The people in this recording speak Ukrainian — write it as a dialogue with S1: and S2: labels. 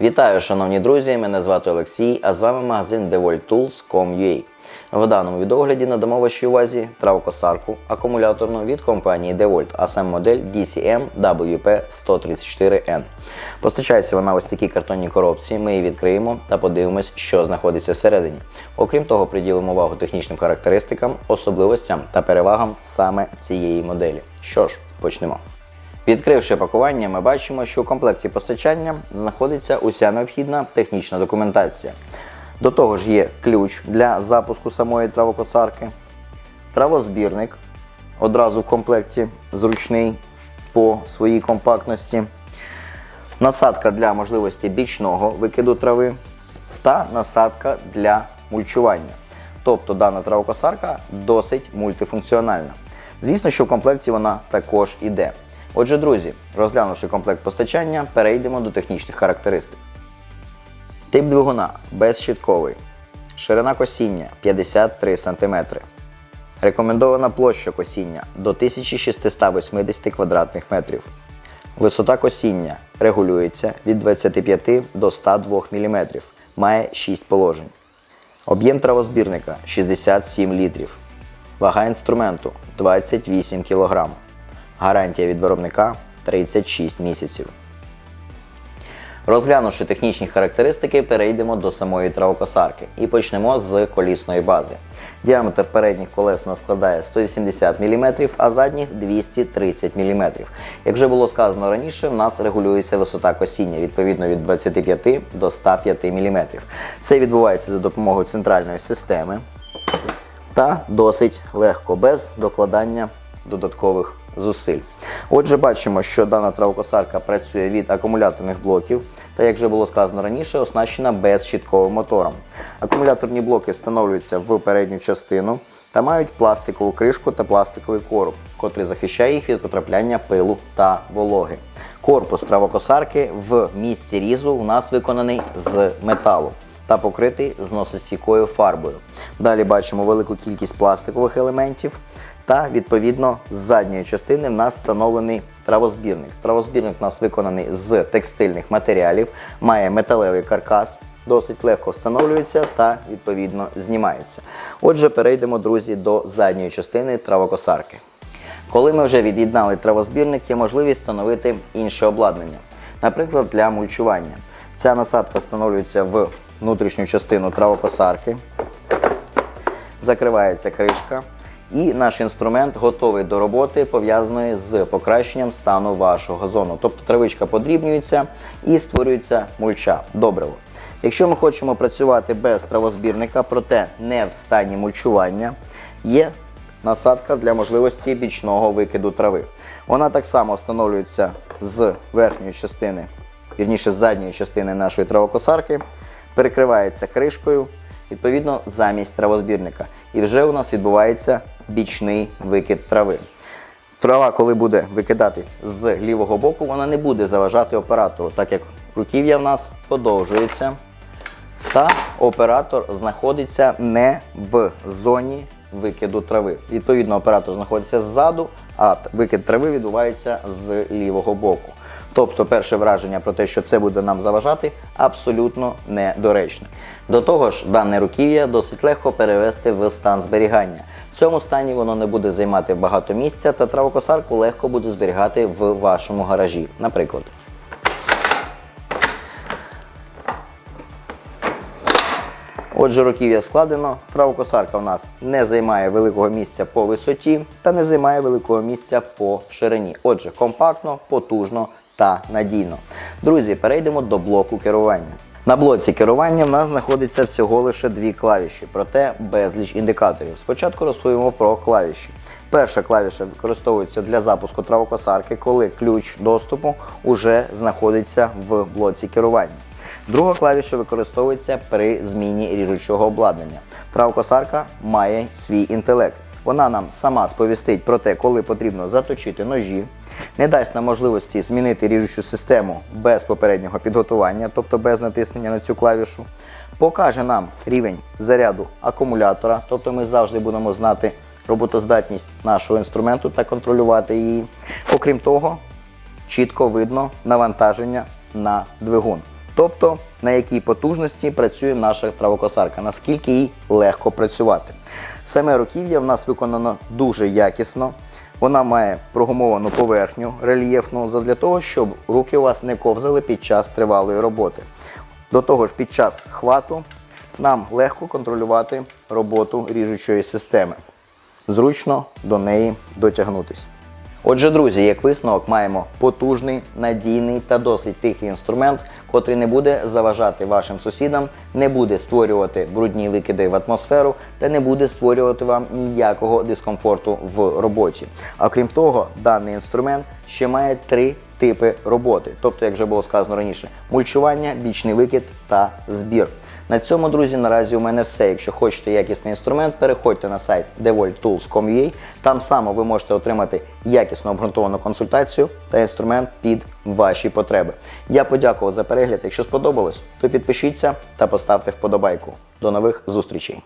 S1: Вітаю, шановні друзі! Мене звати Олексій, а з вами магазин DeWoltTools.com.ua. В даному відогляді надамо вашій увазі травокосарку акумуляторну від компанії DeWalt, а саме модель DCM WP134N. Постачається вона ось такій картонній коробці. Ми її відкриємо та подивимось, що знаходиться всередині. Окрім того, приділимо увагу технічним характеристикам, особливостям та перевагам саме цієї моделі. Що ж, почнемо. Відкривши пакування, ми бачимо, що у комплекті постачання знаходиться уся необхідна технічна документація. До того ж є ключ для запуску самої травокосарки, травозбірник, одразу в комплекті зручний по своїй компактності, насадка для можливості бічного викиду трави та насадка для мульчування. Тобто дана травокосарка досить мультифункціональна. Звісно, що в комплекті вона також іде. Отже, друзі, розглянувши комплект постачання, перейдемо до технічних характеристик. Тип двигуна безщітковий. Ширина косіння 53 см. Рекомендована площа косіння до 1680 квадратних метрів. Висота косіння регулюється від 25 до 102 мм. Має 6 положень. Об'єм травозбірника 67 літрів. Вага інструменту 28 кг. Гарантія від виробника 36 місяців. Розглянувши технічні характеристики, перейдемо до самої травокосарки і почнемо з колісної бази. Діаметр передніх колес нас складає 180 мм, а задніх 230 мм. Як вже було сказано раніше, в нас регулюється висота косіння відповідно від 25 до 105 мм. Це відбувається за допомогою центральної системи та досить легко, без докладання додаткових зусиль. Отже, бачимо, що дана травокосарка працює від акумуляторних блоків, та, як вже було сказано раніше, оснащена безщітковим мотором. Акумуляторні блоки встановлюються в передню частину та мають пластикову кришку та пластиковий короб, котрий захищає їх від потрапляння пилу та вологи. Корпус травокосарки в місці різу у нас виконаний з металу та покритий зносостійкою фарбою. Далі бачимо велику кількість пластикових елементів. Та відповідно з задньої частини в нас встановлений травозбірник. Травозбірник у нас виконаний з текстильних матеріалів, має металевий каркас, досить легко встановлюється та відповідно знімається. Отже, перейдемо, друзі, до задньої частини травокосарки. Коли ми вже від'єднали травозбірник, є можливість встановити інше обладнання, наприклад, для мульчування. Ця насадка встановлюється в внутрішню частину травокосарки, закривається кришка. І наш інструмент готовий до роботи, пов'язаної з покращенням стану вашого газону. Тобто травичка подрібнюється і створюється мульча добриво. Якщо ми хочемо працювати без травозбірника, проте не в стані мульчування, є насадка для можливості бічного викиду трави. Вона так само встановлюється з верхньої частини, вірніше з задньої частини нашої травокосарки, перекривається кришкою, відповідно, замість травозбірника. І вже у нас відбувається бічний викид трави. Трава, коли буде викидатись з лівого боку, вона не буде заважати оператору, так як руків'я в нас подовжується. Та оператор знаходиться не в зоні викиду трави. Відповідно, оператор знаходиться ззаду, а викид трави відбувається з лівого боку. Тобто, перше враження про те, що це буде нам заважати, абсолютно недоречне. До того ж, дане руків'я досить легко перевести в стан зберігання. В цьому стані воно не буде займати багато місця, та травокосарку легко буде зберігати в вашому гаражі. Наприклад. Отже, руків'я складено, травокосарка в нас не займає великого місця по висоті та не займає великого місця по ширині. Отже, компактно, потужно та надійно. Друзі, перейдемо до блоку керування. На блоці керування в нас знаходиться всього лише дві клавіші, проте безліч індикаторів. Спочатку розповімо про клавіші. Перша клавіша використовується для запуску травокосарки, коли ключ доступу вже знаходиться в блоці керування. Друга клавіша використовується при зміні ріжучого обладнання. Травкосарка має свій інтелект. Вона нам сама сповістить про те, коли потрібно заточити ножі, не дасть нам можливості змінити ріжучу систему без попереднього підготування, тобто без натиснення на цю клавішу. Покаже нам рівень заряду акумулятора, тобто ми завжди будемо знати роботоздатність нашого інструменту та контролювати її. Окрім того, чітко видно навантаження на двигун. тобто на якій потужності працює наша травокосарка, наскільки їй легко працювати. Саме руків'я в нас виконано дуже якісно. Вона має прогумовану поверхню рельєфну задля того, щоб руки у вас не ковзали під час тривалої роботи. До того ж, під час хвату нам легко контролювати роботу ріжучої системи. Зручно до неї дотягнутися. Отже, друзі, як висновок, маємо потужний, надійний та досить тихий інструмент, котрий не буде заважати вашим сусідам, не буде створювати брудні викиди в атмосферу та не буде створювати вам ніякого дискомфорту в роботі. А крім того, даний інструмент ще має три типи роботи, тобто, як вже було сказано раніше, мульчування, бічний викид та збір. На цьому, друзі, наразі у мене все. Якщо хочете якісний інструмент, переходьте на сайт devolttools.com.ua. Там само ви можете отримати якісно обґрунтовану консультацію та інструмент під ваші потреби. Я подякував за перегляд. Якщо сподобалось, то підпишіться та поставте вподобайку. До нових зустрічей!